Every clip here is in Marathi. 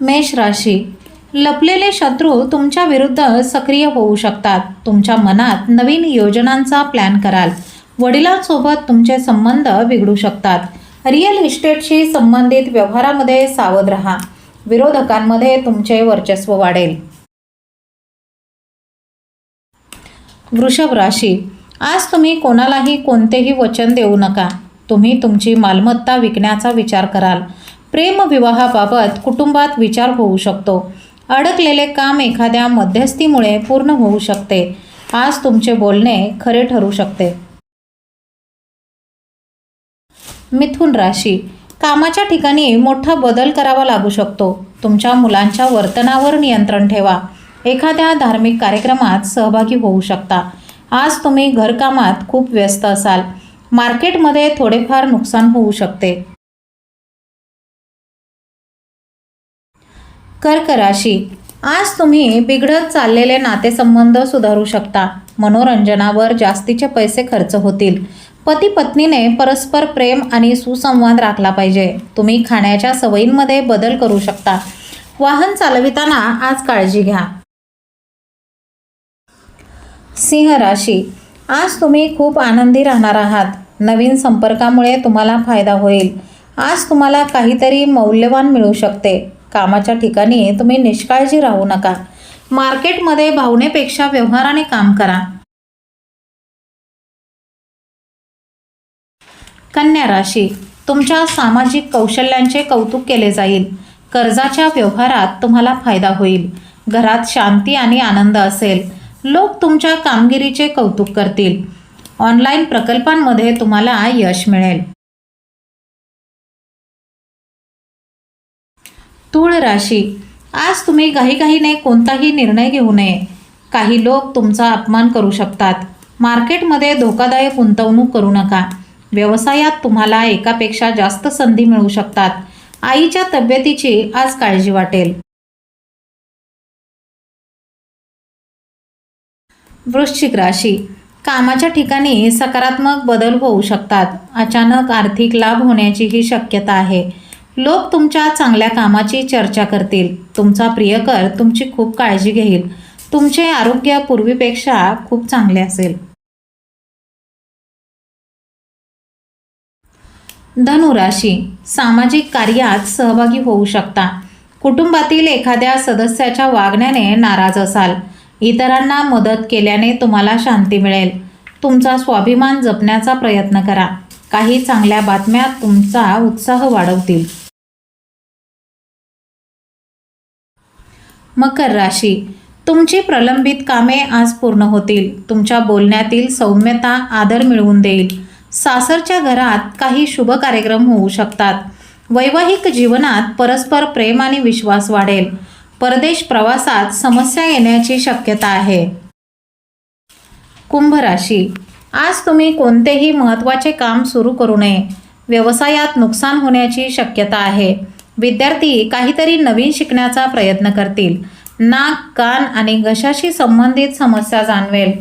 मेष राशी. लपलेले शत्रू तुमच्या विरुद्ध सक्रिय होऊ शकतात. तुमच्या मनात नवीन योजनांचा प्लॅन कराल. वडिलांसोबत तुमचे संबंध बिघडू शकतात. रिअल इस्टेटशी संबंधित व्यवहारामध्ये सावध राहा. विरोधकांमध्ये तुमचे वर्चस्व वाढेल. वृषभ राशी. आज तुम्ही कोणालाही कोणतेही वचन देऊ नका. तुम्ही तुमची मालमत्ता विकण्याचा विचार कराल. प्रेमविवाहाबाबत कुटुंबात विचार होऊ शकतो. अडकलेले काम एखाद्या मध्यस्थीमुळे पूर्ण होऊ शकते. आज तुमचे बोलणे खरे ठरू शकते. मिथुन राशी. कामाच्या ठिकाणी मोठा बदल करावा लागू शकतो. तुमच्या मुलांच्या वर्तनावर नियंत्रण ठेवा. एखाद्या धार्मिक कार्यक्रमात सहभागी होऊ शकता. आज तुम्ही घरकामात खूप व्यस्त असाल. मार्केटमध्ये थोडेफार नुकसान होऊ शकते. कर्कराशी. आज तुम्ही बिघडत चाललेले नातेसंबंध सुधारू शकता. मनोरंजनावर जास्तीचे पैसे खर्च होतील. पती पत्नीने परस्पर प्रेम आणि सुसंवाद राखला पाहिजे. तुम्ही खाण्याच्या सवयींमध्ये बदल करू शकता. वाहन चालविताना आज काळजी घ्या. सिंह राशी आज तुम्ही खूप आनंदी राहणार आहात. नवीन संपर्कामुळे तुम्हाला फायदा होईल. आज तुम्हाला काहीतरी मौल्यवान मिळू शकते. कामाच्या ठिकाणी तुम्ही निष्काळजी राहू नका. मार्केटमध्ये भावनेपेक्षा व्यवहाराने काम करा. कन्या राशी. तुमच्या सामाजिक कौशल्यांचे कौतुक केले जाईल. कर्जाच्या व्यवहारात तुम्हाला फायदा होईल. घरात शांती आणि आनंद असेल. लोक तुमच्या कामगिरीचे कौतुक करतील. ऑनलाईन प्रकल्पांमध्ये तुम्हाला यश मिळेल. तूळ राशी. आज तुम्ही घाईघाईने कोणताही निर्णय घेऊ नये. काही लोक तुमचा अपमान करू शकतात. मार्केटमध्ये धोकादायक गुंतवणूक करू नका. व्यवसायात तुम्हाला एकापेक्षा जास्त संधी मिळू शकतात. आईच्या तब्येतीची आज काळजी वाटेल. वृश्चिक राशी. कामाच्या ठिकाणी सकारात्मक बदल होऊ शकतात. अचानक आर्थिक लाभ होण्याचीही शक्यता आहे. लोक तुमच्या चांगल्या कामाची चर्चा करतील. तुमचा प्रियकर तुमची खूप काळजी घेईल. तुमचे आरोग्य पूर्वीपेक्षा खूप चांगले असेल. धनुराशी सामाजिक कार्यात सहभागी होऊ शकता. कुटुंबातील एखाद्या सदस्याच्या वागण्याने नाराज असाल. इतरांना मदत केल्याने तुम्हाला शांती मिळेल. तुमचा स्वाभिमान जपण्याचा प्रयत्न करा. काही चांगल्या बातम्या तुमचा उत्साह वाढवतील. मकर राशी. तुमची प्रलंबित कामे आज पूर्ण होतील. तुमच्या बोलण्यातील सौम्यता आदर मिळवून देईल. सासरच्या घरात काही शुभ कार्यक्रम होऊ शकतात. वैवाहिक जीवनात परस्पर प्रेम आणि विश्वास वाढेल. परदेश प्रवासात समस्या येण्याची शक्यता आहे. कुंभ राशी. आज तुम्ही कोणतेही महत्त्वाचे काम सुरू करू नये. व्यवसायात नुकसान होण्याची शक्यता आहे. विद्यार्थी काहीतरी नवीन शिकण्याचा प्रयत्न करतील. नाक कान आणि घशाशी संबंधित समस्या जाणवेल.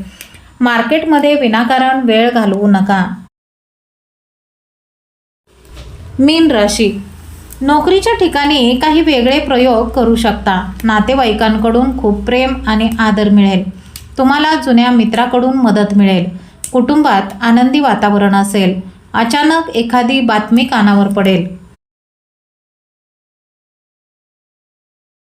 मार्केटमध्ये विनाकारण वेळ घालवू नका. मीन राशी. नोकरीच्या ठिकाणी काही वेगळे प्रयोग करू शकता. नातेवाईकांकडून खूप प्रेम आणि आदर मिळेल. तुम्हाला जुन्या मित्राकडून मदत मिळेल. कुटुंबात आनंदी वातावरण असेल. अचानक एखादी बातमी कानावर पडेल.